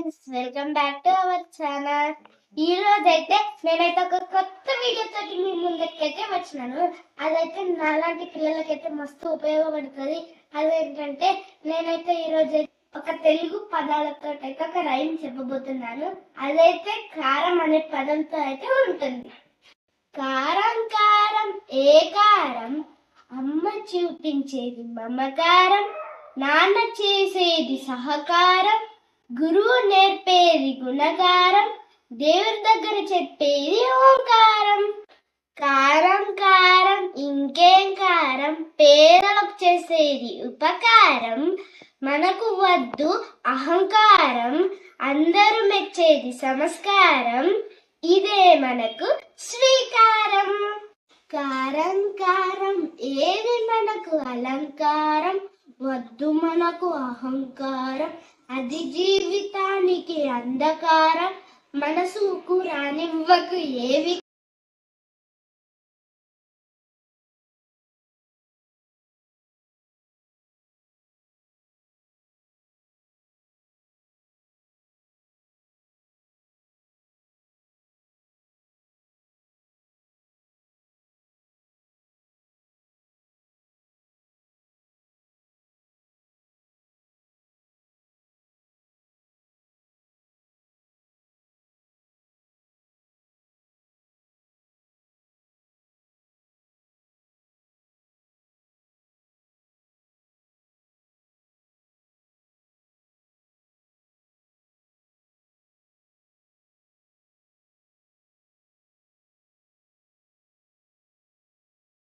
Friends welcome back to our channel ఈ రోజు అయితే నేనైతే ఒక కొత్త వీడియోతో మీ ముందరికైతే వచ్చినాను. అదైతే నాలాంటి పిల్లలకైతే మస్తు ఉపయోగపడుతుంది. అదేంటంటే నేనైతే ఈ రోజు ఒక తెలుగు పదాలతో అయితే ఒక రైమ్ చెప్పబోతున్నాను. అదైతే కారం అనే పదంతో అయితే ఉంటుంది. కారం కారం ఏ కారం? అమ్మ చూపించేది మమకారం నాన్న చేసేది సహకారం. గురువు నేర్పేది గుణకారం దేవుడి దగ్గర చెప్పేది ఓంకారం. కారం కారం ఇంకేం కారం? పేదలకు చేసేది ఉపకారం. మనకు వద్దు అహంకారం అందరూ మెచ్చేది సంస్కారం. ఇదే మనకు శ్రీకారం. కారం కారం ఏది మనకు అలంకారం? వద్దు మనకు అహంకారం. అది జీవితానికి అంధకారం మనసుకు రానివ్వకు ఏవి